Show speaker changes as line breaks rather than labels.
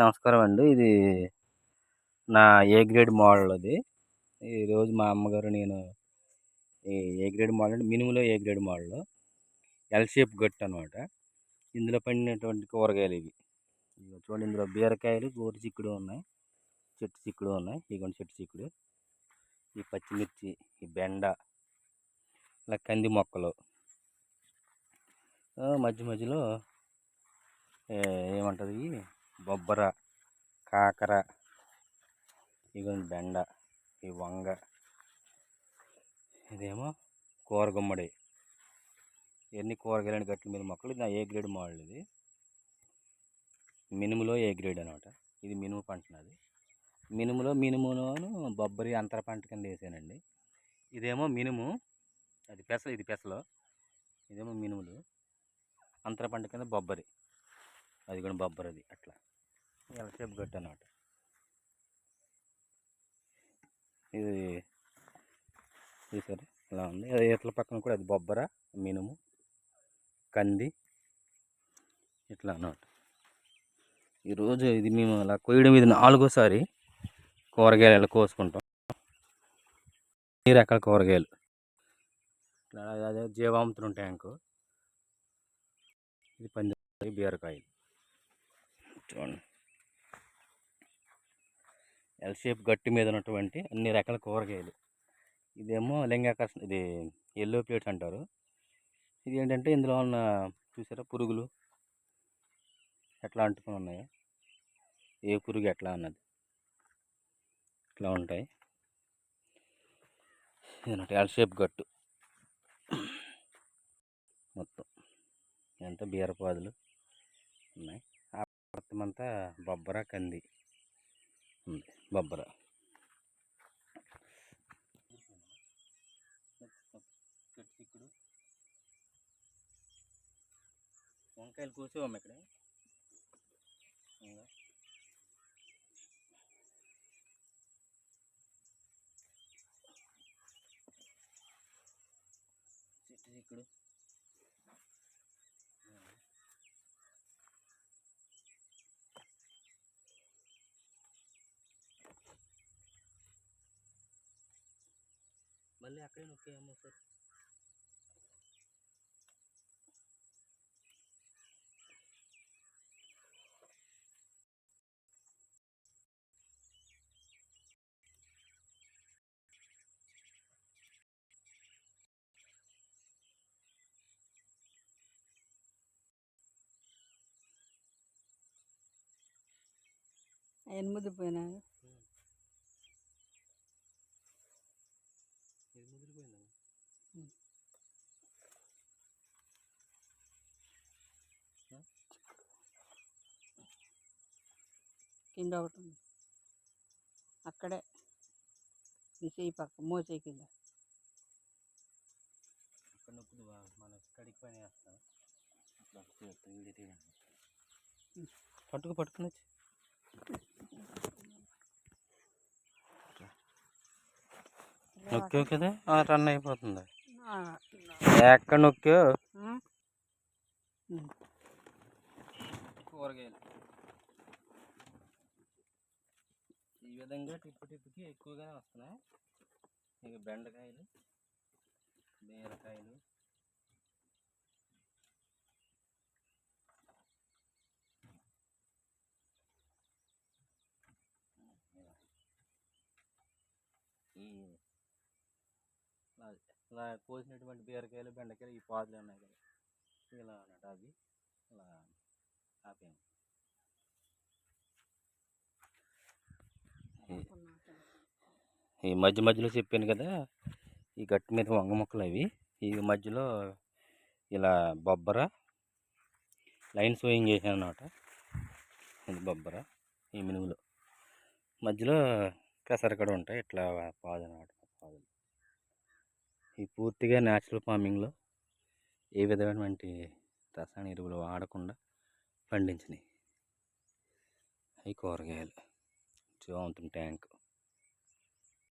నమస్కారం అండి. ఇది నా ఏ గ్రేడ్ మోడల్ అది. ఈరోజు మా అమ్మగారు నేను ఈ ఏ గ్రేడ్ మోడల్ అంటే మినుములో A grade model. L shape గట్టు అనమాట ఇందులో పండినటువంటి కూరగాయలు ఇవి. చూడండి ఇందులో బీరకాయలు గోరు చిక్కుడు ఉన్నాయి. చెట్టు చిక్కుడు ఉన్నాయి. ఇదిగోండి చెట్టు చిక్కుడు. ఈ పచ్చిమిర్చి ఈ బెండ ఇలా కంది మొక్కలు. మధ్య మధ్యలో ఏమంటుంది? బొబ్బర కాకర ఇగోండి బెండ ఈ వంగ ఇదేమో కూరగుమ్మడి. ఇవన్నీ కూరగాయలని గట్ల మీద మొక్కలు? ఇది నా ఏ గ్రేడ్ మోడల్ ఇది. మినుములో ఏ గ్రేడ్ అనమాట? ఇది మినుము పంట నాది. మినుములో మినుమును బొబ్బరి అంతర పంట కింద వేసానండి. ఇదేమో మినుము. అది పెసలు ఇది పెసలు. ఇదేమో మినుములు. అంతర పంట కింద బొబ్బరి. అది కూడా బొబ్బరది అట్లా. ఎల్ షేప్ గట్టు అన్నమాట ఇది చూసారు? ఇలా ఉంది. ఇట్ల పక్కన కూడా అది బొబ్బర మినుము కంది ఇట్లా అన్నమాట. ఈరోజు ఇది మేము అలా కొయ్యడం ఇది నాలుగోసారి కూరగాయలు ఇలా కోసుకుంటాం. ఈ రకాల కూరగాయలు? ఇట్లా అదే జీవామృతం ట్యాంకు ఇది పంది బీరకాయలు. చూడండి. ఎల్ షేప్ గట్టి మీద ఉన్నటువంటి అన్ని రకాల కూరగాయలు. ఇదేమో లింగాకర్షణ ఇది ఎల్లో ప్లేట్స్ అంటారు. ఇది ఏంటంటే ఇందులో ఉన్న చూసారా పురుగులు? ఎట్లా అంటుకుని ఉన్నాయో? ఏ పురుగు ఎట్లా అన్నది. ఇట్లా ఉంటాయి. ఇది ఎల్ షేప్ గట్టు. మొత్తం. ఎంత బీరపాదులు బొబ్బర కంది ఉంది బొబ్బర. చిక్కుడు వంకాయలు కోసేవమ్మ ఇక్కడ. చెట్టు చిక్కుడు. మళ్ళీ అక్కడే నొక్కేయమ్మా సార్
ఎనిమిది పోయినాయి. కింద ఒకటి ఉంది. అక్కడే. చేయి పక్క మోచేయి కింద.
ఇక్కడ నొప్పుడు మన కడికి పని వేస్తాం పట్టుకు పట్టుకుని నొక్కావు కదా? రన్ అయిపోతుంది. ఎక్కడ నొక్కావు? కూరగాయలు. ఈ విధంగా టిప్పు టిప్పుకి ఎక్కువగా వస్తున్నాయి. ఇక బెండకాయలు బీరకాయలు. ఈ ఇలా కోసినటువంటి బీరకాయలు బెండకాయలు ఈ పాదులు ఉన్నాయి కదా. ఇలా అన్నట్టు అవి. ఇలా ఆపాము ఈ మధ్య మధ్యలో చెప్పాను కదా ఈ గట్టి మీద వంగ మొక్కలు అవి. ఈ మధ్యలో ఇలా బొబ్బర లైన్ సోయింగ్ చేశాను అనమాట ఇది బొబ్బర ఈ మినుములు. మధ్యలో కూడా ఉంటాయి ఇట్లా పాదు అనమాట పాదులు. ఈ పూర్తిగా న్యాచురల్ ఫార్మింగ్లో ఏ విధమైనటువంటి రసాయన ఎరువులు వాడకుండా పండించినాయి. అవి కూరగాయలు. జీవామృతం ట్యాంక్.